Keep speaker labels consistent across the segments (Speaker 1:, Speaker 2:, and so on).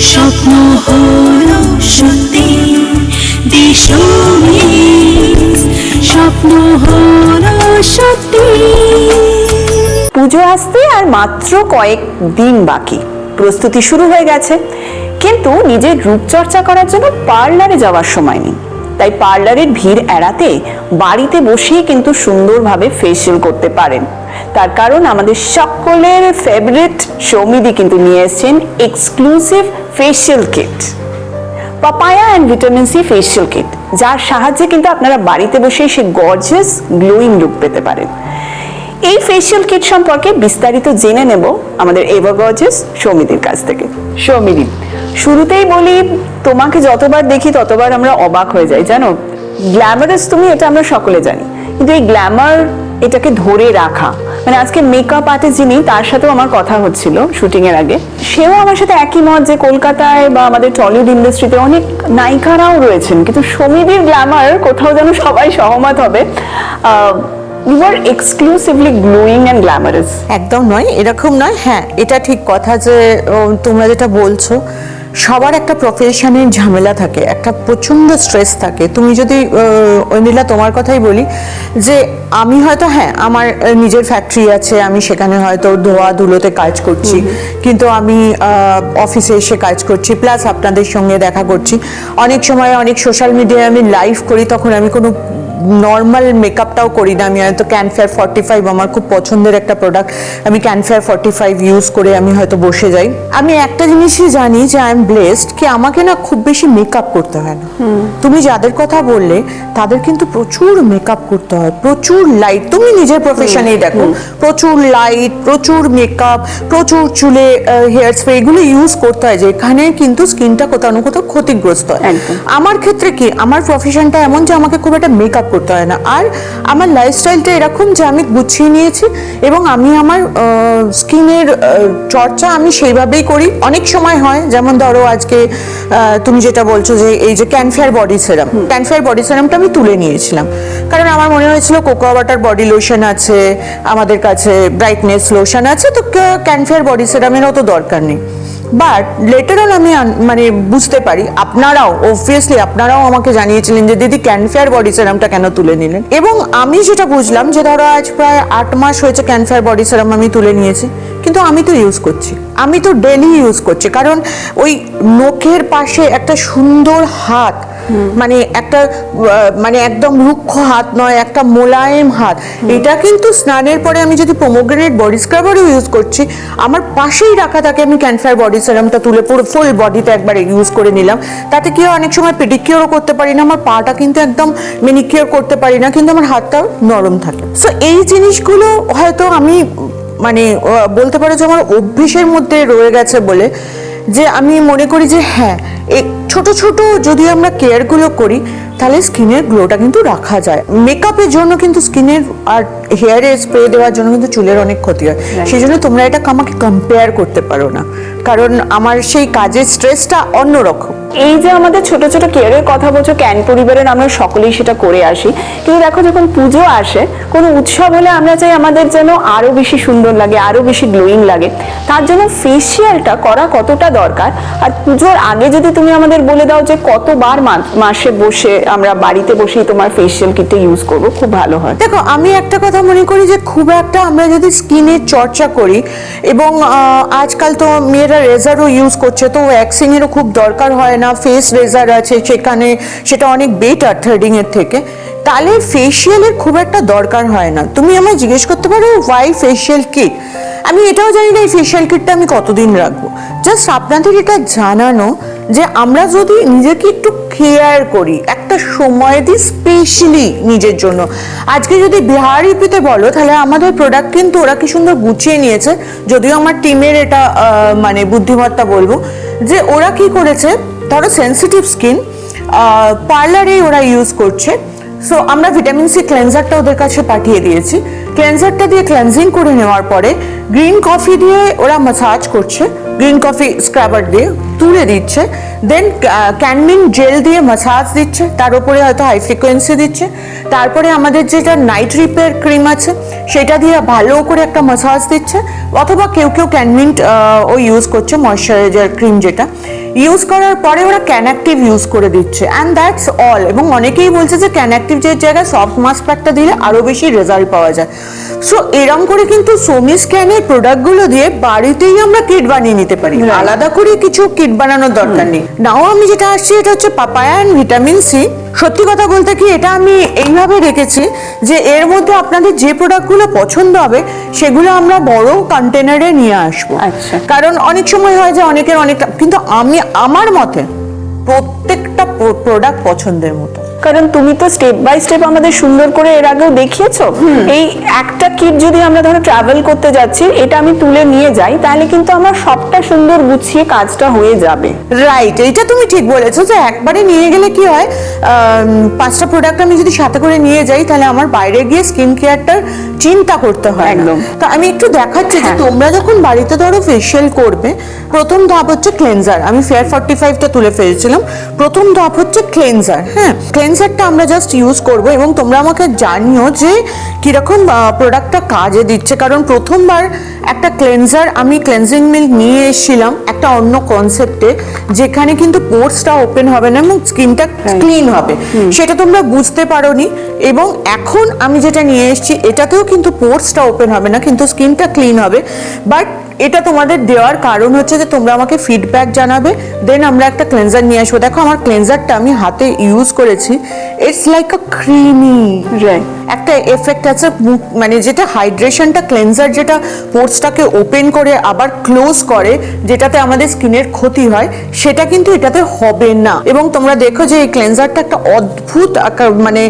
Speaker 1: স্বপ্ন হলো সত্যি। দিশমিস স্বপ্ন হলো সত্যি।
Speaker 2: পুজো আসতে আর মাত্র কয়েক দিন বাকি। প্রস্তুতি শুরু হয়ে গেছে। কিন্তু নিজের রূপচর্চা করার জন্য পার্লারে যাওয়ার সময় নেই। তাই পার্লারের ভিড় এড়াতে বাড়িতে বসেই কিন্তু সুন্দরভাবে ফেসিয়াল করতে পারেন। তার কারণ আমাদের সকলের ফেভারিট সৌমিদি কিন্তু নিয়ে এসেছেন exclusive facial kit papaya and vitamin C facial kit যার সাহায্যে কিন্তু আপনারা বাড়িতে বসেই সে গর্জিয়াস গ্লোয়িং লুক পেতে পারেন। এই ফেসিয়াল কিট সম্পর্কে বিস্তারিত জেনে নেব আমাদের এভার গর্জিয়াস সৌমিদির কাছ থেকে। সৌমিদি, শুরুতেই বলি তোমাকে যতবার দেখি, ততবার আমরা অবাক হয়ে যাই, জানো? গ্ল্যামারাস তুমি, এটা আমরা সকলে জানি। কিন্তু এই গ্ল্যামার এটাকে ধরে রাখা মানে আজকে মেকআপ আর্টিস্ট যিনি, তার সাথেও আমার কথা হচ্ছিল শুটিং এর আগে। সেও আমার সাথে একই মত যে কলকাতায় বা আমাদের টলিউড ইন্ডাস্ট্রিতে অনেক নায়িকারাও রয়েছেন, কিন্তু সমিদির গ্ল্যামার কোথাও যেন সবাই সহমত হবে। You are exclusively glowing and glamorous
Speaker 3: একদম নয়, এরকম নয়। হ্যাঁ এটা ঠিক কথা যে তোমরা যেটা বলছো সবার একটা প্রফেশনের ঝামেলা থাকে একটা প্রচণ্ড স্ট্রেস থাকে। তুমি যদি নীলা তোমার কথাই বলি যে আমি হয়তো হ্যাঁ আমার নিজের ফ্যাক্টরি আছে আমি সেখানে হয়তো ধোয়া ধুলোতে কাজ করছি কিন্তু আমি অফিসে এসে কাজ করছি প্লাস আপনাদের সঙ্গে দেখা করছি। অনেক সময় অনেক সোশ্যাল মিডিয়ায় আমি লাইভ করি তখন আমি কোনো নর্মাল মেকআপটাও করি না। আমি হয়তো ক্যানফেয়ার ফর্টি ফাইভ আমার খুব পছন্দের একটা প্রোডাক্ট আমি ক্যানফেয়ার ফর্টি ফাইভ ইউজ করে আমি হয়তো বসে যাই। আমি একটা জিনিসই জানি যে আই এম ব্লেসড কি আমাকে না খুব বেশি মেকআপ করতে হয় না। তুমি যাদের কথা বললে তাদের কিন্তু প্রচুর মেকআপ করতে হয়। প্রচুর লাইট তুমি নিজের প্রফেশনেই দেখো। প্রচুর লাইট প্রচুর মেকআপ প্রচুর চুলে হেয়ার স্প্রে এগুলো ইউজ করতে হয় যেখানে কিন্তু স্কিনটা কোথাও না কোথাও ক্ষতিগ্রস্ত হয়। আমার ক্ষেত্রে কি? আমার প্রফেশনটা এমন যে আমাকে খুব একটা মেকআপ করতে হয় না। আর আমার লাইফস্টাইলটা এরকম যে আমি গুছিয়ে নিয়েছি এবং আমি আমার স্কিনের চর্চা আমি সেইভাবেই করি। অনেক সময় হয় যেমন ধরো আজকে তুমি যেটা বলছো যে এই যে ক্যানফেয়ার বডি সেরাম ক্যানফেয়ার বডি সেরামটা আমি তুলে নিয়েছিলাম। কারণ আমার মনে হয়েছিল কোকো ওয়াটার বডি লোশন আছে আমাদের কাছে ব্রাইটনেস লোশন আছে তো ক্যানফেয়ার বডি সেরামের অত দরকার নেই। বাট লেটার অন আমি মানে বুঝতে পারি, আপনারাও অবভিয়াসলি আপনারাও আমাকে জানিয়েছিলেন যে দিদি ক্যানফেয়ার বডি সেরামটা কেন তুলে নিলেন। এবং আমি যেটা বুঝলাম যে ধরো আজ প্রায় আট মাস হয়েছে ক্যানফেয়ার বডি সেরাম আমি তুলে নিয়েছি, কিন্তু আমি তো ইউজ করছি। আমি তো ডেলি ইউজ করছি, কারণ ওই নখের পাশে একটা সুন্দর হাত মানে একটা মানে একদম রুক্ষ হাত নয় একটা মোলায়েম হাত। এটা কিন্তু স্নানের পরে আমি যদি পোমোগ্রেনেট বডি স্ক্রাবারও ইউজ করছি আমার পাশেই রাখা থাকে আমি ক্যানফায়ার বডি সেরামটা তুলে পুরো ফুল বডিতে একবার ইউজ করে নিলাম। তাতে কি অনেক সময় পেডিকিওরও করতে পারি না আমার পাটা কিন্তু একদম মেনিকিওর করতে পারি না কিন্তু আমার হাতটাও নরম থাকে। সো এই জিনিসগুলো হয়তো আমি মানে বলতে পারো যে আমার অভ্যেসের মধ্যে রয়ে গেছে বলে যে আমি মনে করি যে হ্যাঁ ছোট ছোট যদি আমরা কেয়ারগুলো করি তাহলে স্কিনের গ্লোটা কিন্তু রাখা যায়। মেকআপের জন্য কিন্তু স্কিনের আর হেয়ারের স্প্রে দেওয়ার জন্য কিন্তু চুলের অনেক ক্ষতি হয়। সেই জন্য তোমরা এটা আমাকে কম্পেয়ার করতে পারো না। কারণ আমার সেই কাজের স্ট্রেসটা অন্যরকম।
Speaker 2: এই যে আমাদের ছোট ছোট কেয়ারের কথা বলছো ক্যান পরিবারের আমরা সকলেই সেটা করে আসি। কিন্তু দেখো যখন পুজো আসে কোনো উৎসব হলে আমরা চাই আমাদের যেন আরও বেশি সুন্দর লাগে আরও বেশি গ্লোয়িং লাগে। তার জন্য ফেসিয়ালটা করা কতটা দরকার? আর পুজোর আগে যদি তুমি আমাদের বলে দাও যে কতবার মাসে বসে আমরা বাড়িতে বসেই তোমার ফেসিয়াল কিটটা ইউজ করব, খুব ভালো হয়।
Speaker 3: দেখো, আমি একটা কথা মনে করি যে খুব একটা আমরা যদি স্কিনের চর্চা করি, এবং আজকাল তো মেয়েরা রেজারও ইউজ করছে, তো ওয়্যাক্সিং এরও খুব দরকার হয় না ফেস রেজার আছে সেখানে, সেটা অনেক বেটার থ্রেডিং এর থেকে। তাহলে ফেসিয়ালের খুব একটা দরকার হয় না। তুমি আমায় জিজ্ঞেস করতে পারো ওয়াই ফেসিয়াল কিট আমি এটাও জানি না এই ফেসিয়াল কিটটা আমি কতদিন রাখব। জাস্ট আপনাদের এটা জানানো যে আমরা যদি নিজেকে একটু কেয়ার করি, একটা সময় দিই স্পেশালি নিজের জন্য। আজকে যদি বিহারি পিতে বলো, তাহলে আমাদের প্রোডাক্ট কিন্তু ওরা কি সুন্দর গুছিয়ে নিয়েছে। যদিও আমার টিমের এটা মানে বুদ্ধিমত্তা বলব, যে ওরা কি করেছে, ধরো সেন্সিটিভ স্কিন পার্লারেই ওরা ইউজ করছে। সো আমরা ভিটামিন সি ক্লেন্সারটা ওদের কাছে পাঠিয়ে দিয়েছি। ক্লেন্সারটা দিয়ে ক্লেন্সিং করে নেওয়ার পরে গ্রিন কফি দিয়ে ওরা মাসাজ করছে। গ্রিন কফি স্ক্রাবার দিয়ে তুলে দিচ্ছে। দেন ক্যানমিন জেল দিয়ে মাসাজ দিচ্ছে। তার উপরে হয়তো হাই ফ্রিকোয়েন্সি দিচ্ছে। তারপরে আমাদের যেটা নাইট রিপেয়ার ক্রিম আছে, সেটা দিয়ে ভালো করে একটা মাসাজ দিচ্ছে। অথবা কেউ কেউ ক্যানমিন্ট ও ইউজ করছে ময়শ্চারাইজার ক্রিম যেটা। ইউজ করার পরে ওরা ক্যানঅ্যাক্টিভ ইউজ করে দিচ্ছে অ্যান্ড দ্যাটস অল এবং অনেকেই বলছে যে ক্যানঅ্যাক্টিভ যে জায়গায় সফট মাস্ক প্যাকটা দিলে আরও বেশি রেজাল্ট পাওয়া যায়। সো এরম করে কিন্তু সোমি স্ক্যানের প্রোডাক্টগুলো দিয়ে বাড়িতেই আমরা কিট বানিয়ে নিতে পারি। আলাদা করে কিছু কিট বানানোর দরকার নেই। নাও আমি যেটা আসছি এটা হচ্ছে পাপায়া অ্যান্ড ভিটামিন সি সত্যি কথা বলতে কি এটা আমি এইভাবে রেখেছি যে এর মধ্যে আপনাদের যে প্রোডাক্টগুলো পছন্দ হবে সেগুলো আমরা বড় কন্টেনারে নিয়ে আসব।
Speaker 2: আচ্ছা।
Speaker 3: কারণ অনেক সময় হয় যে অনেকের অনেকটা কিন্তু আমি আমার মতে প্রত্যেকটা প্রোডাক্ট পছন্দের মতো।
Speaker 2: কারণ তুমি তো স্টেপ বাই স্টেপ আমাদের সুন্দর করে এর আগেও দেখিয়েছো। এই একটা কিট যদি আমরা ধরো ট্রাভেল করতে যাচ্ছি এটা আমি তুলে নিয়ে যাই তাহলে কিন্তু আমার সবটা সুন্দর গুছিয়ে কাজটা হয়ে যাবে।
Speaker 3: রাইট এটা তুমি ঠিক বলেছ যে একবারে নিয়ে গেলে কি হয় পাঁচটা প্রোডাক্ট আমি যদি সাথে করে নিয়ে যাই তাহলে আমার বাইরে গিয়ে স্কিন কেয়ারটার চিন্তা করতে হয়
Speaker 2: একদম।
Speaker 3: তো আমি একটু দেখাচ্ছি যে
Speaker 2: হ্যাঁ।
Speaker 3: তোমরা যখন বাড়িতে ধরো ফেশিয়াল করবে প্রথম ধাপ হচ্ছে ক্লেনজার আমি ফেয়ার ফর্টি ফাইভটা তুলে ফেলেছিলাম। প্রথম ধাপ হচ্ছে ক্লেনজার হ্যাঁ? ক্লেনজারটা আমরা জাস্ট ইউজ করব এবং তোমরা আমাকে জানিও যে কীরকম প্রোডাক্টটা কাজে দিচ্ছে। কারণ প্রথমবার একটা ক্লেনজার আমি ক্লেনজিং মিল্ক নিয়ে এসেছিলাম একটা অন্য কনসেপ্টে যেখানে কিন্তু পোর্সটা ওপেন হবে না এবং স্কিনটা ক্লিন হবে। সেটা তোমরা বুঝতে পারোনি এবং এখন আমি যেটা নিয়ে এসেছি এটাতেও কিন্তু পোর্সটা ওপেন হবে না কিন্তু স্কিনটা ক্লিন হবে। বাট এটা তোমাদের দেওয়ার কারণ হচ্ছে যে তোমরা আমাকে ফিডব্যাক জানাবে দেন আমরা একটা ক্লেনজার নিয়ে আসব দেখো আমার ক্লেনজারটা আমি হাতে ইউজ করেছি it's like a creamy
Speaker 2: Right.
Speaker 3: একটা এফেক্ট আছে মানে যেটা হাইড্রেশনটা ক্লেনজার যেটা পোর্সটাকে ওপেন করে আবার ক্লোজ করে যেটাতে আমাদের স্কিনের ক্ষতি হয় সেটা কিন্তু এটাতে হবে না এবং তোমরা দেখো যে এই ক্লেনজারটা একটা অদ্ভুত মানে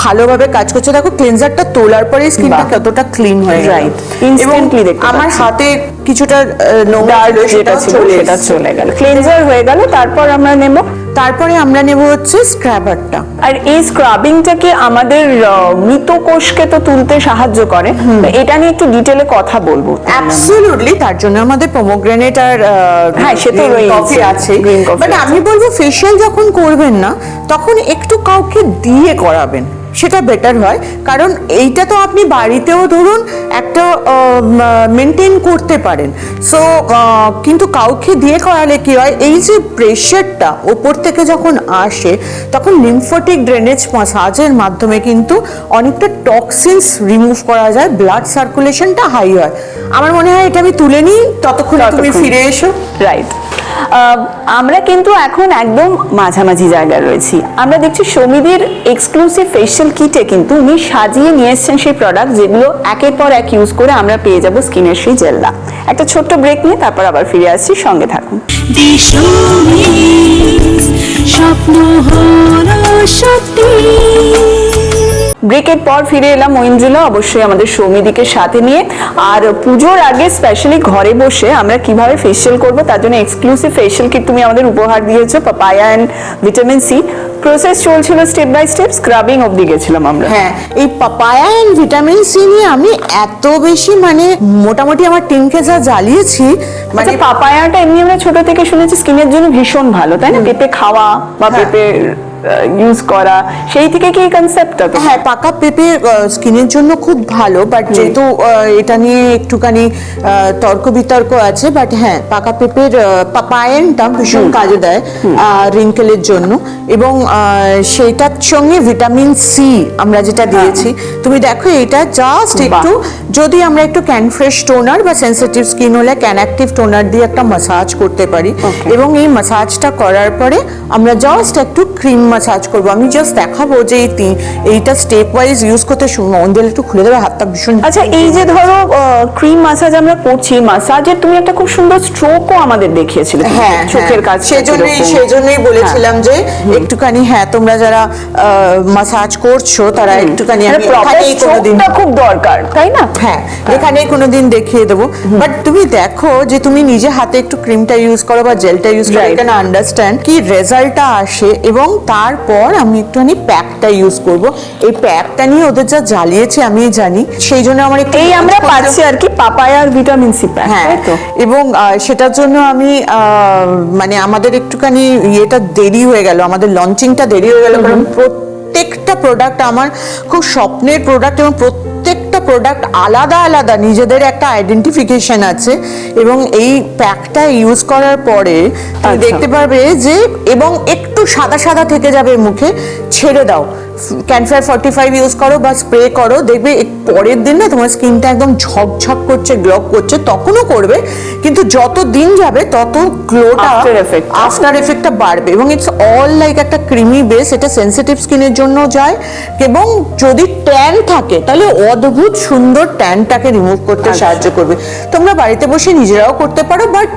Speaker 3: ভালোভাবে কাজ করছে দেখো ক্লেনজারটা তোলার পরে স্কিনটা কতটা ক্লিন হয়ে. এবং আমার
Speaker 2: পাচ্ছি।
Speaker 3: হাতে কিছুটা নোংরা
Speaker 2: যেটা ছিল
Speaker 3: চলে
Speaker 2: সেটা চলে গেল। ক্লেনজার হয়ে গেল তারপর আমরা নেব।
Speaker 3: তারপরে আমরা নেব হচ্ছে স্ক্র্যাবারটা
Speaker 2: আর এই স্ক্রাবিংটা কি আমাদের মৃত কোষকে তো তুলতে সাহায্য করে। এটা নিয়ে একটু ডিটেলে কথা বলব।
Speaker 3: অ্যাবসলিউটলি তার জন্য আমাদের পোমোগ্রেনেট আর
Speaker 2: হ্যাঁ, সে তো।
Speaker 3: কফি আছে। বাট আমি বলব ফেশিয়াল যখন করবেন না তখন একটু কাউকে দিয়ে করাবেন। সেটা বেটার হয়। কারণ এইটা তো আপনি বাড়িতেও ধরুন একটা মেনটেন করতে পারেন। সো কিন্তু কাউকে দিয়ে করালে কি হয়? এই যে প্রেশারটা ওপর থেকে যখন আসে তখন লিমফোটিক ড্রেনেজ মাসাজের মাধ্যমে কিন্তু অনেকটা টক্সিনস রিমুভ করা যায় ব্লাড সার্কুলেশনটা হাই হয়। আমার মনে হয় এটা আমি তুলে নিই ততক্ষণ তুমি ফিরে এসো।
Speaker 2: রাইট আমরা কিন্তু এখন একদম মাঝামাঝি জায়গায় রয়েছি। আমরা দেখছি সমিদির এক্সক্লুসিভ ফেশিয়াল কিটে কিন্তু উনি সাজিয়ে নিয়ে এসেছেন সেই প্রোডাক্ট যেগুলো একের পর এক ইউজ করে আমরা পেয়ে যাব স্কিনের সেই জেল্লা একটা ছোট্ট ব্রেক নিয়ে তারপর আবার ফিরে আসছি, সঙ্গে থাকুন।
Speaker 1: স্বপ্ন হলো সত্যি।
Speaker 2: ব্রেকের পর ফিরে এলাম ঐন্দ্রিলা অবশ্যই আমাদের সৌমিদিকে সাথে নিয়ে। আর পুজোর আগে স্পেশালি ঘরে বসে আমরা কীভাবে ফেসিয়াল করব তার জন্য এক্সক্লুসিভ ফেশিয়াল কিট তুমি আমাদের উপহার দিয়েছ papaya and vitamin C process চলছিল স্টেপ বাই স্টেপ স্ক্রাবিং অবধি গেছিলাম আমরা।
Speaker 3: হ্যাঁ এই পাপায়া এন্ড ভিটামিন সি নিয়ে আমি এত বেশি মানে মোটামুটি আমার টিম কেসা জ্বালিয়েছি মানে
Speaker 2: আচ্ছা পাপায়াটা এমনি আমরা ছোট থেকে শুনেছি স্কিনের জন্য ভীষণ ভালো তাই না? পেঁপে খাওয়া বা
Speaker 3: হ্যাঁ।
Speaker 2: পেঁপে ইউজ করা সেই থেকে কি কনসেপ্টটা তো
Speaker 3: হ্যাঁ পাকা পেঁপে স্কিনের জন্য খুব ভালো বাট যেহেতু এটা নিয়ে একটুখানি তর্ক বিতর্ক আছে বাট হ্যাঁ পাকা পেঁপের পাপায়নটা ভীষণ কাজে দেয় রিঙ্কেলের জন্য এবং সেটার সঙ্গে ভিটামিন সি আমরা যেটা দিয়েছি তুমি দেখো এটা জাস্ট একটু যদি আমরা একটু ক্যান ফ্রেশ টোনার বা সেন্সিটিভ স্কিন হলে ক্যান অ্যাক্টিভ টোনার দিয়ে একটা মাসাজ করতে পারি এবং এই মাসাজটা করার পরে আমরা জাস্ট একটু ক্রিম মাসাজ করব। আমি জাস্ট দেখাবো যে এই এইটা স্টেপ ওয়াইজ ইউজ করতে মন্দির একটু খুলে দেবে হাতটা ভীষণ
Speaker 2: আচ্ছা এই যে ধরো ক্রিম মাসাজ আমরা করছি মাসাজের তুমি একটা খুব সুন্দর স্ট্রোকও আমাদের দেখিয়েছিলে।
Speaker 3: হ্যাঁ
Speaker 2: চোখের কাজ
Speaker 3: সেজন্যই সেজন্যই বলেছিলাম যে একটুখানি হ্যাঁ তোমরা যারা মাসাজ করছ তারা একটুখানি আমি এখানেই কোনোদিন
Speaker 2: খুব দরকার তাই না?
Speaker 3: হ্যাঁ এখানেই কোনোদিন দেখিয়ে দেবো। বাট তুমি দেখো যে তুমি নিজে হাতে একটু ক্রিমটা ইউজ করো বা জেলটা ইউজ করো. আন্ডারস্ট্যান্ড কি রেজাল্টটা আসে এবং তার তারপর আমি একটুখানি প্যাকটা ইউজ করব। এই প্যাকটা নিয়ে ওদের যা জ্বালিয়েছে আমি জানি সেই জন্য আমার একটু
Speaker 2: এই আমরা পাচ্ছি আর কি পাপায়ার ভিটামিন সি প্যাক
Speaker 3: হ্যাঁ
Speaker 2: তো?
Speaker 3: এবং সেটার জন্য আমি মানে আমাদের একটুখানি ইয়েটা দেরি হয়ে গেল আমাদের লঞ্চিংটা দেরি হয়ে গেল কারণ প্রত্যেকটা প্রোডাক্ট আমার খুব স্বপ্নের প্রোডাক্ট এবং প্রত্যেকটা প্রোডাক্ট আলাদা আলাদা নিজেদের একটা আইডেন্টিফিকেশন আছে এবং এই প্যাকটা ইউজ করার পরে তুমি
Speaker 2: আচ্ছা।
Speaker 3: দেখতে পারবে যে এবং একটু সাদা সাদা থেকে যাবে মুখে ছেড়ে দাও ক্যানফায়ার ফর্টি ফাইভ ইউজ করো বা স্প্রে করো দেখবে পরের দিন না তোমার স্কিনটা একদম ঝকঝক করছে গ্লো করছে তখনও করবে কিন্তু যত দিন যাবে তত গ্লোটা. আফটার এফেক্টটা বাড়বে এবং ইটস অল লাইক একটা ক্রিমি বেস এটা সেনসিটিভ স্কিনের জন্য যায় এবং যদি ট্যান থাকে তাহলে অদ্ভুত সুন্দর ট্যানটাকে রিমুভ করতে
Speaker 2: আচ্ছা।
Speaker 3: সাহায্য করবে তোমরা বাড়িতে বসে নিজেরাও করতে পারো বাট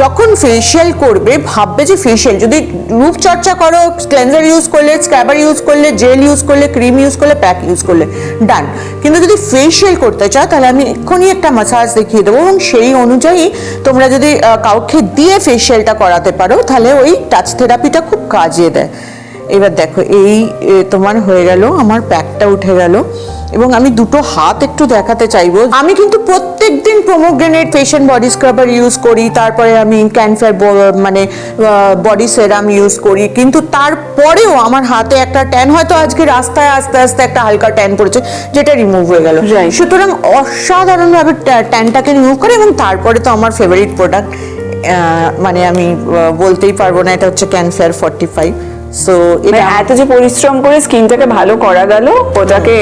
Speaker 3: যখন ফেসিয়াল করবে ভাববে যে ফেসিয়াল যদি রূপচর্চা করো ক্লেন্সার ইউজ করলে স্ক্রাবার ইউজ করলে জেল ইউজ করলে ক্রিম ইউজ করলে প্যাক ইউজ করলে ডান কিন্তু যদি ফেসিয়াল করতে চাও, তাহলে আমি এক্ষুনি একটা মাসাজ দেখিয়ে দেবো এবং সেই অনুযায়ী তোমরা যদি কাউকে দিয়ে ফেসিয়ালটা করাতে পারো, তাহলে ওই টাচ থেরাপিটা খুব কাজে দেয়। এবার দেখো এই তোমার হয়ে গেল আমার প্যাকটা উঠে গেল এবং আমি দুটো হাত একটু দেখাতে চাইব। আমি কিন্তু প্রত্যেক দিন pomegranate fashion body scrubber use করি তারপরে আমি ক্যানফার মানে বডি সেরাম ইউজ করি কিন্তু তারপরেও আমার হাতে একটা ট্যান হয়তো আজকে রাস্তায় আস্তে আস্তে একটা হালকা ট্যান পড়েছে যেটা রিমুভ হয়ে গেল. সুতরাং অসাধারণভাবে ট্যানটাকে রিমুভ করে এবং তারপরে তো আমার ফেভারিট প্রোডাক্ট মানে আমি বলতেই পারব না এটা হচ্ছে ক্যানফেয়ার ফর্টি ফাইভ সো
Speaker 2: মানে এত যে পরিশ্রম করে স্কিনটাকে ভালো করা গেল ওটাকে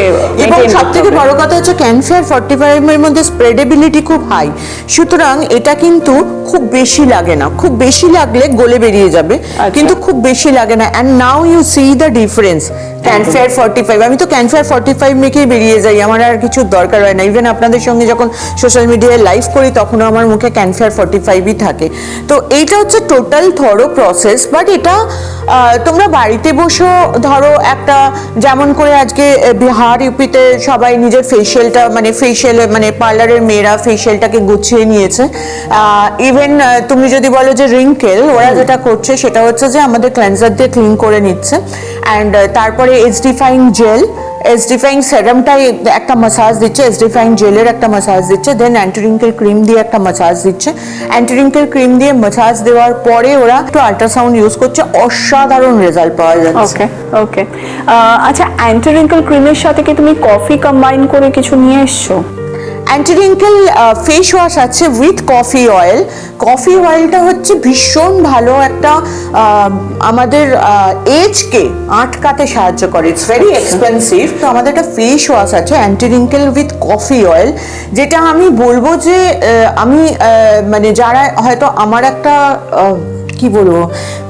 Speaker 3: এবং
Speaker 2: maintain
Speaker 3: সব থেকে বড় কথা হচ্ছে ক্যানফার ফর্টি ফাইভের মধ্যে স্প্রেডেবিলিটি খুব হাই সুতরাং এটা কিন্তু খুব বেশি লাগে না। খুব বেশি লাগলে গলে বেরিয়ে যাবে কিন্তু খুব বেশি লাগে না। And now you see the difference ক্যানফেয়ার forty five আমি তো ক্যানফেয়ার ফর্টি ফাইভ মেখেই বেরিয়ে যাই। আমার আর কিছু দরকার হয় না। ইভেন আপনাদের সঙ্গে যখন সোশ্যাল মিডিয়ায় লাইভ করি তখনও আমার মুখে ক্যানফেয়ার ফর্টি ফাইভই থাকে। তো এইটা হচ্ছে টোটাল থরো প্রসেস বাট এটা তোমরা বাড়িতে বসেও ধরো একটা যেমন করে আজকে বিহার, ইউপিতে সবাই নিজের ফেসিয়ালটা মানে ফেসিয়াল মানে পার্লারের মেয়েরা ফেসিয়ালটাকে গুছিয়ে নিয়েছে। ইভেন তুমি যদি বলো যে রিঙ্কেল, ওরা যেটা করছে সেটা হচ্ছে যে আমাদের ক্লেন্সার দিয়ে ক্লিন করে নিচ্ছে। অ্যান্ড তারপরে এসডিফাইং জেল এসডিফাইং সেরামটাই একটা মাসাজ দিচ্ছে এসডিফাইং জেলের একটা মাসাজ দিচ্ছে দেন অ্যান্টিরিঙ্কেল ক্রিম দিয়ে একটা মাসাজ দিচ্ছে অ্যান্টিরিঙ্কেল ক্রিম দিয়ে মাসাজ দেওয়ার পরে ওরা একটু আল্ট্রাসাউন্ড ইউজ করছে, অসাধারণ রেজাল্ট পাওয়া যাচ্ছে।
Speaker 2: ওকে ওকে আচ্ছা অ্যান্টিরিঙ্কেল ক্রিমের সাথে কি তুমি কফি কম্বাইন করে কিছু নিয়ে এসছো?
Speaker 3: অ্যান্টি রিঙ্কেল ফেস ওয়াশ আছে উইথ কফি অয়েল কফি অয়েলটা হচ্ছে ভীষণ ভালো একটা আমাদের এজকে আটকাতে সাহায্য করে। ইটস ভেরি এক্সপেন্সিভ তো আমাদের একটা ফেস ওয়াশ আছে anti wrinkle with coffee oil যেটা আমি বলব যে আমি মানে যারা হয়তো আমার একটা কি বলব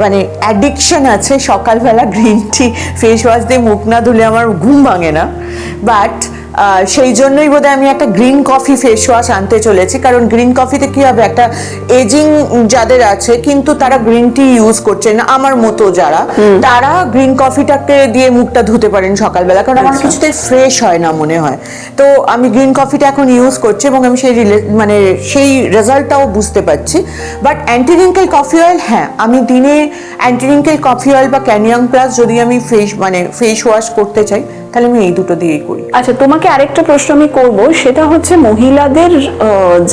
Speaker 3: মানে অ্যাডিকশন আছে সকালবেলা গ্রিন টি ফেস ওয়াশ দিয়ে মুখ না ধুলে আমার ঘুম ভাঙে না। বাট সেই জন্যই বোধহয় আমি একটা গ্রিন কফি ফেস ওয়াশ আনতে চলেছি। কারণ গ্রিন কফিতে কি হবে? একটা এজিং যাদের আছে কিন্তু তারা গ্রিন টি ইউজ করছে না। আমার মতো যারা তারা গ্রিন কফিটাকে দিয়ে মুখটা ধুতে পারেন সকালবেলা। কারণ আমার কিছুতেই ফ্রেশ হয় না মনে হয়। তো আমি গ্রিন কফিটা এখন ইউজ করছি এবং আমি সেই মানে সেই রেজাল্টটাও বুঝতে পারছি। But anti wrinkle coffee oil হ্যাঁ আমি দিনে অ্যান্টি রিঙ্কেল কফি অয়েল বা ক্যানিয়াম প্লাস যদি আমি ফেস মানে ফেস ওয়াশ করতে চাই তাহলে আমি এই দুটো দিয়েই করি।
Speaker 2: আচ্ছা তোমাকে আরেকটা প্রশ্ন আমি করব সেটা হচ্ছে মহিলাদের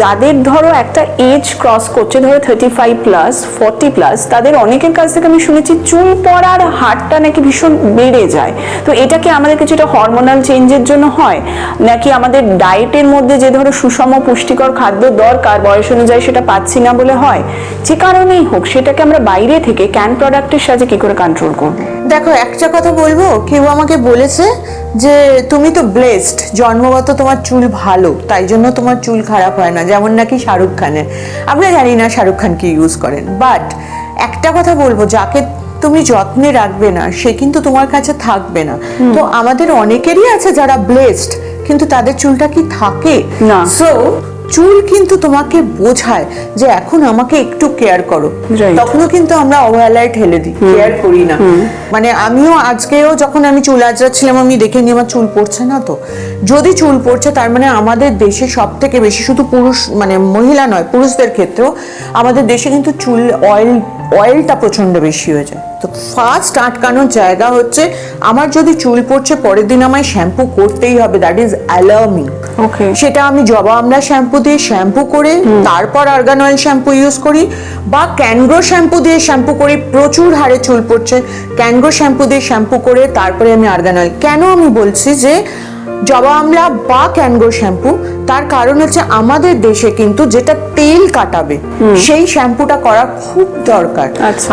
Speaker 2: যাদের ধরো একটা এজ ক্রস করছে ধরো thirty five plus forty plus তাদের অনেকের কাছ থেকে আমি শুনেছি চুল পড়ার হারটা নাকি ভীষণ বেড়ে যায়। তো এটা কি আমাদের কিছুটা হরমোনাল চেঞ্জের জন্য হয়? নাকি আমাদের ডায়েটের মধ্যে যে ধরো সুষম পুষ্টিকর খাদ্য দরকার বয়স অনুযায়ী সেটা পাচ্ছি না বলে হয়? যে কারণেই হোক সেটাকে আমরা বাইরে থেকে ক্যান প্রোডাক্টের সাহায্যে কি করে কন্ট্রোল করব?
Speaker 3: দেখো একটা কথা বলব কেউ আমাকে বলেছে যে তুমি তো ব্লেসড জন্মগত তোমার চুল ভালো তাই জন্য তোমার চুল খারাপ হয় না যেমন নাকি শাহরুখ খানের। আমরা জানি না শাহরুখ খান কি ইউজ করেন বাট একটা কথা বলব যাকে তুমি যত্নে রাখবে না সে কিন্তু তোমার কাছে থাকবে না। তো আমাদের অনেকেরই আছে যারা ব্লেসড কিন্তু তাদের চুলটা কি থাকে?
Speaker 2: না।
Speaker 3: সো চুল কিন্তু তোমাকে বোঝায় যে এখন আমাকে একটু কেয়ার করো। তখনও কিন্তু আমরা অবহেলায় ঠেলে দিই কেয়ার করি না। মানে আমিও আজকেও যখন আমি চুল আজরাচ্ছিলাম আমি দেখে নিই আমার চুল পড়ছে না তো। যদি চুল পড়ছে তার মানে আমাদের দেশে সব থেকে বেশি শুধু পুরুষ মানে মহিলা নয় পুরুষদের ক্ষেত্রেও আমাদের দেশে কিন্তু চুল অয়েল অয়েলটা প্রচণ্ড বেশি হয়ে যায়। তো ফার্স্ট আটকানোর জায়গা হচ্ছে আমার যদি চুল পড়ছে পরের দিন আমায় শ্যাম্পু করতেই হবে দ্যাট ইজ অ্যালার্মিং
Speaker 2: ওকে
Speaker 3: সেটা আমি জবা আমরা শ্যাম্পু দিয়ে শ্যাম্পু করে তারপর আর্গান অয়েল শ্যাম্পু ইউজ করি বা ক্যানগ্রো শ্যাম্পু দিয়ে শ্যাম্পু করি প্রচুর হারে চুল পড়ছে ক্যানগ্রো শ্যাম্পু দিয়ে শ্যাম্পু করে তারপরে আমি আর্গান অয়েল কেন আমি বলছি যে জবা আমলা বা ক্যানগ্রো শ্যাম্পু তার কারণ হচ্ছে আমাদের দেশে কিন্তু যেটা তেল কাটাবে সেই শ্যাম্পুটা করা খুব দরকার।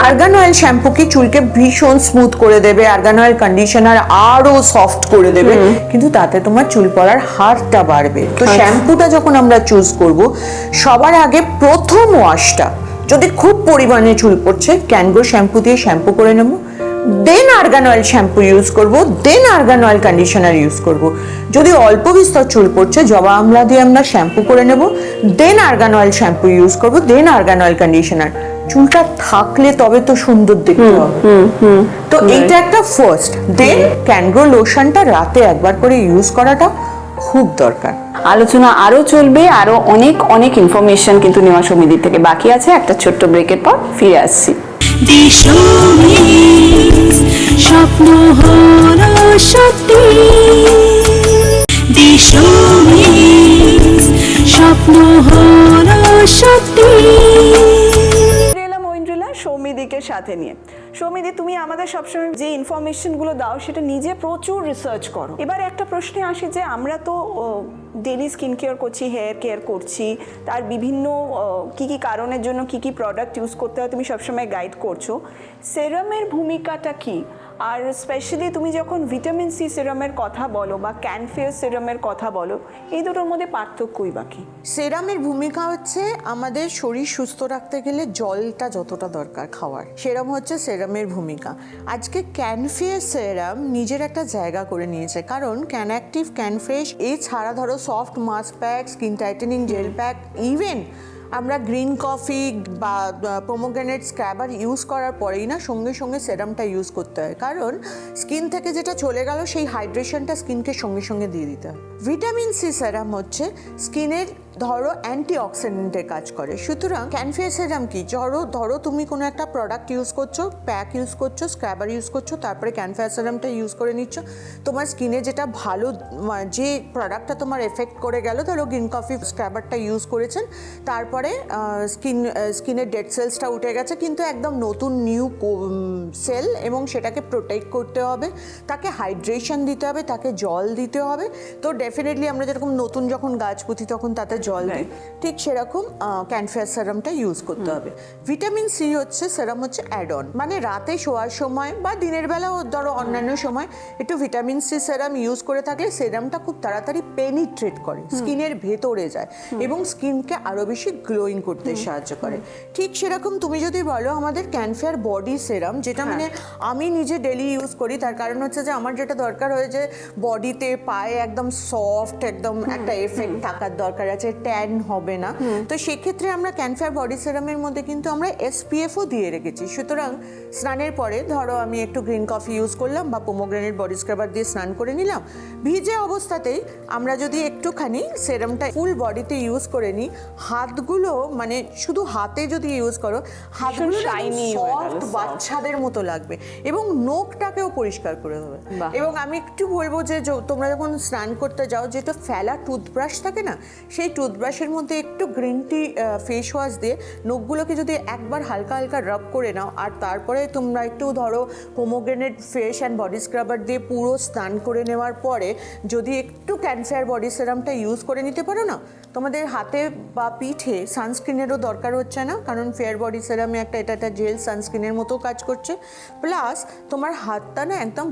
Speaker 3: আর্গান অয়েল শ্যাম্পু কি চুলকে ভীষণ স্মুথ করে দেবে আর্গান অয়েল কন্ডিশনার আরও সফট করে দেবে কিন্তু তাতে তোমার চুল পড়ার হারটা বাড়বে। তো
Speaker 2: আচ্ছা।
Speaker 3: শ্যাম্পুটা যখন আমরা চুজ করব সবার আগে প্রথম ওয়াশটা যদি খুব পরিমাণে চুল পড়ছে ক্যানগো শ্যাম্পু দিয়ে শ্যাম্পু করে নেব। Then argan oil shampoo use করব then argan oil conditioner use করব। যদি অল্প বিস্তর চুল পড়ছে জবা আমলা দিয়ে আমরা শ্যাম্পু করে নেব। Then argan oil shampoo use করব দেন আর্গান অয়েল কন্ডিশনার চুলটা থাকলে তবে তো সুন্দর দেখতে হবে। তো এইটা একটা ফার্স্ট দেন ক্যানগ্রো লোশনটা রাতে একবার করে ইউজ করাটা খুব দরকার।
Speaker 2: আলোচনা আরও চলবে আরও অনেক অনেক ইনফরমেশন কিন্তু নেওয়া সমিতির থেকে বাকি আছে। একটা ছোট্ট ব্রেকের পর ফিরে আসছি।
Speaker 1: স্বপ্ন হল সত্যি। দিশমিস স্বপ্ন হল সত্যি।
Speaker 2: সৌমিদিকে সাথে নিয়ে। সৌমিদি, তুমি আমাদের সবসময় যে ইনফরমেশনগুলো দাও, সেটা নিজে প্রচুর রিসার্চ করো। এবার একটা প্রশ্নে আসে যে, আমরা তো ডেলি স্কিন কেয়ার করছি হেয়ার কেয়ার করছি, তার বিভিন্ন কি কি কারণের জন্য কি কি প্রোডাক্ট ইউজ করতে হয়, তুমি সবসময় গাইড করছ। সেরামের ভূমিকাটা কি? আর স্পেশালি তুমি যখন ভিটামিন সি সিরামের কথা বলো বা ক্যানফিয়ার সিরামের কথা বলো, এই দুটোর মধ্যে পার্থক্যই বাকি।
Speaker 3: সেরামের ভূমিকা হচ্ছে আমাদের শরীর সুস্থ রাখতে গেলে জলটা যতটা দরকার খাওয়ার। সেরাম হচ্ছে সেরামের ভূমিকা। আজকে ক্যানফিয়ার সেরাম নিজের একটা জায়গা করে নিয়েছে। কারণ ক্যান অ্যাক্টিভ ক্যানফ্রেশ এছাড়া ধরো soft mask pack skin tightening gel pack even আমরা গ্রিন কফি বা পোমোগ্রেনেট স্ক্র্যাবার ইউজ করার পরেই না সঙ্গে সঙ্গে সেরামটা ইউজ করতে হয়। কারণ স্কিন থেকে যেটা চলে গেল সেই হাইড্রেশনটা স্কিনকে সঙ্গে সঙ্গে দিয়ে দিতে হয়। ভিটামিন সি সেরাম হচ্ছে স্কিনের ধরো অ্যান্টি অক্সিডেন্টের কাজ করে। সুতরাং ক্যানফিয়ার সেরাম কি? ধরো ধরো তুমি কোনো একটা প্রোডাক্ট ইউজ করছ প্যাক ইউজ করছ স্ক্র্যাবার ইউজ করছ, তারপরে ক্যানফিয়ার সেরামটা ইউজ করে নিচ্ছ। তোমার স্কিনে যেটা ভালো যে প্রোডাক্টটা তোমার এফেক্ট করে গেল, ধরো গ্রিন কফি স্ক্র্যাবারটা ইউজ করেছেন, তারপরে স্কিন স্কিনের ডেড সেলসটা উঠে গেছে, কিন্তু একদম নতুন নিউ সেল এবং সেটাকে প্রোটেক্ট করতে হবে, তাকে হাইড্রেশন দিতে হবে, তাকে জল দিতে হবে। তো ডেফিনেটলি আমরা যেরকম নতুন যখন গাছ পুঁতি তখন তাতে জল দিই। ঠিক সেরকম ক্যানফেয়ার সেরামটা ইউজ করতে হবে। ভিটামিন সি হচ্ছে সেরাম হচ্ছে অ্যাড অন মানে রাতে শোয়ার সময় বা দিনের বেলাও ধরো অন্যান্য সময় একটু ভিটামিন সি সেরাম ইউজ করে থাকলে সেরামটা খুব তাড়াতাড়ি পেনিট্রেট করে স্কিনের ভেতরে যায় এবং স্কিনকে আরও বেশি গ্লোয়িং করতে সাহায্য করে। ঠিক সেরকম তুমি যদি বলো আমাদের ক্যানফেয়ার বডি সেরাম যেটা মানে আমি নিজে ডেলি ইউজ করি তার কারণ হচ্ছে যে আমার যেটা দরকার হয়েছে বডিতে পায়ে একদম সফট একদম একটা এফেক্ট থাকার দরকার আছে ট্যান হবে না। তো সেক্ষেত্রে আমরা ক্যানফেয়ার বডি সেরামের মধ্যে কিন্তু আমরা এসপিএফও দিয়ে রেখেছি। সুতরাং স্নানের পরে ধরো আমি একটু গ্রিন কফি ইউজ করলাম বা পোমোগ্রেনেট বডি স্ক্রাবার দিয়ে স্নান করে নিলাম ভিজে অবস্থাতেই আমরা যদি একটুখানি সেরামটা ফুল বডিতে ইউজ করে নিই হাতগুলো মানে শুধু হাতে যদি ইউজ করো হাতগুলো সফট বাচ্চাদের মতো লাগবে এবং নোখটাকেও পরিষ্কার করে দেবে। এবং আমি একটু বলব যে তোমরা যখন স্নান করতে যাও যেটা ফেলা টুথব্রাশ থাকে না, সেই টুথব্রাশের মধ্যে একটু গ্রিন টি ফেস ওয়াশ দিয়ে নখগুলোকে যদি একবার হালকা হালকা রাব করে নাও, আর তারপরে তোমরা একটু ধরো pomegranate face and body scrubber দিয়ে পুরো স্নান করে নেওয়ার পরে যদি একটু ক্যান্সার বডি সেরামটা ইউজ করে নিতে পারো না, তোমাদের হাতে বা পিঠে সানস্ক্রিনেরও দরকার হচ্ছে না, কারণ ফেয়ার বডি সেরামে একটা এটা একটা জেল সানস্ক্রিনের মতো কাজ করছে। প্লাস তোমার হাতটা না একদম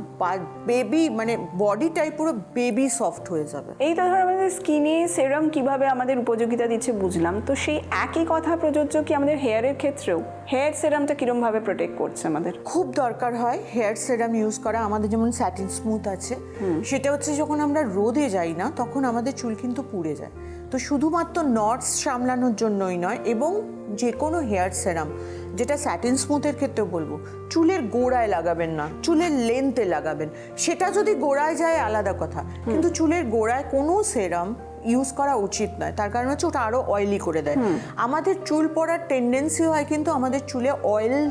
Speaker 3: বেবি মানে বডিটাই পুরো বেবি সফট হয়ে যাবে। যাবে
Speaker 2: এই তো ধরো আমাদের স্কিনে সেরাম কীভাবে আমাদের উপযোগিতা দিচ্ছে বুঝলাম। তো সেই একই কথা প্রযোজ্য কি আমাদের হেয়ারের ক্ষেত্রেও? হেয়ার সেরামটা কিরম ভাবে প্রোটেক্ট করছে আমাদের?
Speaker 3: খুব দরকার হয় হেয়ার সেরাম ইউজ করা। আমাদের যেমন স্যাটিন স্মুথ আছে সেটা হচ্ছে যখন আমরা রোদে যাই না তখন আমাদের চুল কিন্তু পুড়ে যায়। তো শুধুমাত্র নটস সামলানোর জন্যই নয় এবং যে কোনো হেয়ার সেরাম যেটা স্যাটিন স্মুথের ক্ষেত্রে বলব। চুলের গোড়ায় লাগাবেন না চুলের লেন্থে লাগাবেন। সেটা যদি গোড়ায় যায় আলাদা কথা। কিন্তু চুলের গোড়ায় কোনো সেরাম ইউজ করা উচিত নয়। তার কারণ হচ্ছে ওটা আরও অয়েলি করে দেয়। আমাদের চুল পড়ার টেন্ডেন্সি হয় কিন্তু আমাদের চুলে অয়েল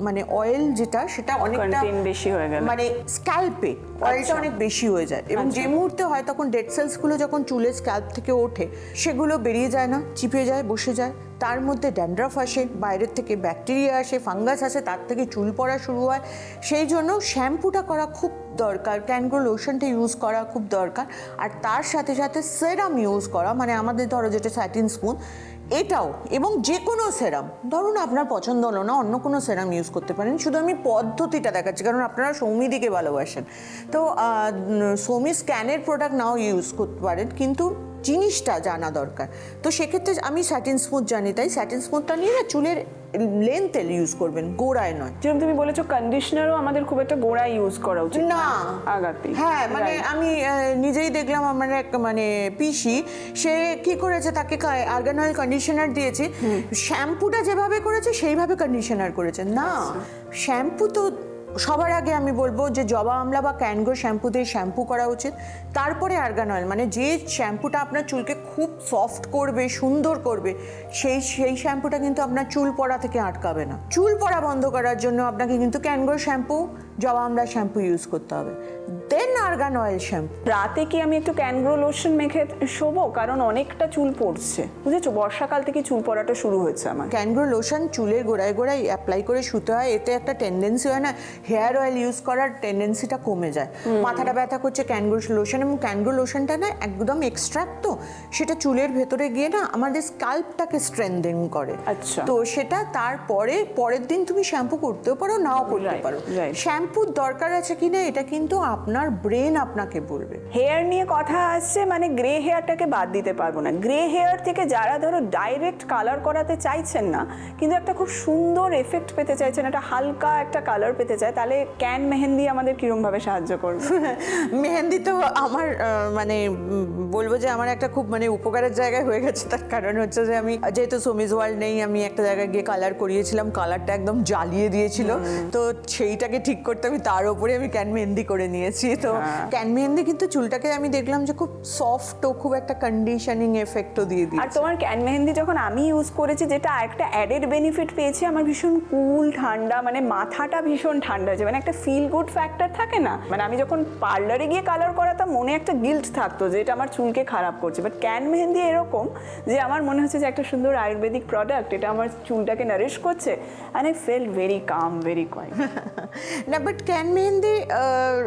Speaker 3: মানে অয়েল যেটা সেটা অনেকটা
Speaker 2: বেশি হয়ে গেলে।
Speaker 3: মানে স্ক্যাল্পে অয়েলটা
Speaker 2: আচ্ছা।
Speaker 3: অনেক বেশি হয়ে যায়। এবং যে মুহূর্তে হয় তখন ডেড সেলসগুলো যখন চুলের স্ক্যাল্প থেকে ওঠে সেগুলো বেরিয়ে যায় না চিপে যায় বসে যায়। তার মধ্যে ড্যান্ড্রাফ আসে, বাইরের থেকে ব্যাকটেরিয়া আসে, ফাঙ্গাস আসে, তার থেকে চুল পড়া শুরু হয়। সেই জন্য শ্যাম্পুটা করা খুব দরকার, ক্যানগ্রো লোশনটা ইউজ করা খুব দরকার। আর তার সাথে সাথে সেরাম ইউজ করা মানে আমাদের ধরো যেটা স্যাটিন স্পুন এটাও, এবং যে কোনো সেরাম ধরুন আপনার পছন্দ হলো না, অন্য কোনো সেরাম ইউজ করতে পারেন, শুধু আমি পদ্ধতিটা দেখাচ্ছি, কারণ আপনারা সৌমিদিকে ভালোবাসেন। তো সৌমি স্ক্যানের প্রোডাক্ট নাও ইউজ করতে পারেন, কিন্তু জিনিসটা জানা দরকার। তো সেক্ষেত্রে আমি স্যাটিন স্মুথ জানি, তাই স্যাটিন স্মুথটা নিয়ে না চুলের লেন্থে ইউজ করবেন গোড়ায় নয়।
Speaker 2: যেরকম তুমি বলেছ কন্ডিশনারও আমাদের খুব একটা গোড়ায় ইউজ করা উচিত
Speaker 3: না
Speaker 2: আগাতে।
Speaker 3: হ্যাঁ মানে আমি নিজেই দেখলাম আমার এক মানে পিসি সে কি করেছে তাকে আর্গান অয়েল কন্ডিশনার দিয়েছি। শ্যাম্পুটা যেভাবে করেছে সেইভাবে কন্ডিশনার করেছে। না শ্যাম্পু তো সবার আগে আমি বলব যে জবা আমলা বা ক্যানগো শ্যাম্পু দিয়ে শ্যাম্পু করা উচিত। তারপরে আর্গান অয়েল মানে যে শ্যাম্পুটা আপনার চুলকে খুব সফট করবে সুন্দর করবে সেই সেই শ্যাম্পুটা কিন্তু আপনার চুল পড়া থেকে আটকাবে না। চুল পড়া বন্ধ করার জন্য আপনাকে কিন্তু ক্যানগো শ্যাম্পু জবা আমলা শ্যাম্পু ইউজ করতে হবে। দেন আর্গান অয়েল শ্যাম্পু
Speaker 2: রাতে কি আমি একটু ক্যানগ্রো লোশন মেখে শোবো? কারণ অনেকটা চুল পড়ছে। বুঝেছ? বর্ষাকাল থেকে চুল পড়াটা শুরু হয়েছে আমার।
Speaker 3: ক্যানগ্রো লোশন চুলের গোড়ায় গোড়ায় অ্যাপ্লাই করে শুতে হয়। এতে একটা টেন্ডেন্সি হয় না হেয়ার অয়েল ইউজ করার টেন্ডেন্সিটা কমে যায়। মাথাটা ব্যথা করছে ক্যানগ্রো লোশন এবং ক্যানগ্রো লোশনটা না একদম এক্সট্রাক্ট তো সেটা চুলের ভেতরে গিয়ে না আমাদের স্কাল্পটাকে স্ট্রেংথেন করে।
Speaker 2: আচ্ছা।
Speaker 3: তো সেটা তারপরে পরের দিন তুমি শ্যাম্পু করতেও পারো নাও করতে পারো। শ্যাম্পুর দরকার আছে কিনা এটা কিন্তু আপনার ব্রেন আপনাকে বলবে।
Speaker 2: হেয়ার নিয়ে কথা আসছে মানে গ্রে হেয়ারটাকে বাদ দিতে পারব না। গ্রে হেয়ার থেকে যারা ধরো ডাইরেক্ট কালার করাতে চাইছেন না কিন্তু একটা খুব সুন্দর এফেক্ট পেতে চাইছেন একটা হালকা একটা কালার পেতে চায় তাহলে ক্যান মেহেন্দি আমাদের কিরম ভাবে সাহায্য করবে?
Speaker 3: মেহেন্দি তো আমার মানে বলব যে আমার একটা খুব মানে উপকারের জায়গায় হয়ে গেছে তার কারণ হচ্ছে যে আমি যেহেতু সমিজ ওয়ার্ল্ড নেই আমি একটা জায়গায় গিয়ে কালার করিয়েছিলাম কালারটা একদম জ্বালিয়ে দিয়েছিল। তো সেইটাকে ঠিক করতে আমি তার উপরে আমি ক্যান মেহেন্দি করে নিয়েছি। তো ক্যান মেহেন্দি কিন্তু চুলটাকে আমি দেখলাম যে খুব সফট ও খুব একটা কন্ডিশনিং এফেক্টও দিয়ে
Speaker 2: দিই
Speaker 3: আর
Speaker 2: তোমার ক্যান মেহেন্দি যখন আমি ইউজ করেছি যেটা একটা অ্যাডেড বেনিফিট পেয়েছি আমার ভীষণ কুল ঠান্ডা মানে মাথাটা ভীষণ ঠান্ডা আছে মানে একটা ফিল গুড ফ্যাক্টর থাকে না? মানে আমি যখন পার্লারে গিয়ে কালার করাতাম মনে একটা গিল্ট থাকতো যে এটা আমার চুলকে খারাপ করছে। বাট ক্যান মেহেন্দি এরকম যে আমার মনে হচ্ছে যে একটা সুন্দর আয়ুর্বেদিক প্রোডাক্ট এটা আমার চুলটাকে নারিশ করছে and I feel very calm very quiet
Speaker 3: না বাট ক্যান মেহেন্দি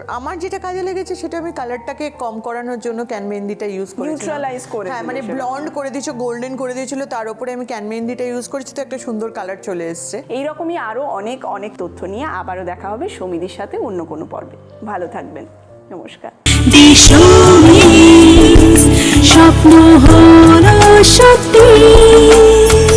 Speaker 3: আমার যেটা কাজে লেগেছে সেটা আমি কালারটাকে কম করানোর জন্য ক্যান মেহেন্দিটা ইউজ করেছি
Speaker 2: Neutralize করে
Speaker 3: হ্যাঁ মানে ব্লন্ড করে দিয়েছ গোল্ডেন করে দিয়েছিল তার উপরে আমি ক্যান মেহেন্দিটা ইউজ করেছি তো একটা সুন্দর কালার চলে এসছে।
Speaker 2: এইরকমই আরও অনেক অনেক তথ্য নিয়ে আবারও দেখা হবে সমিতির সাথে অন্য কোনো পর্বে। ভালো থাকবেন। নমস্কার।
Speaker 1: স্বপ্ন হল সত্যি।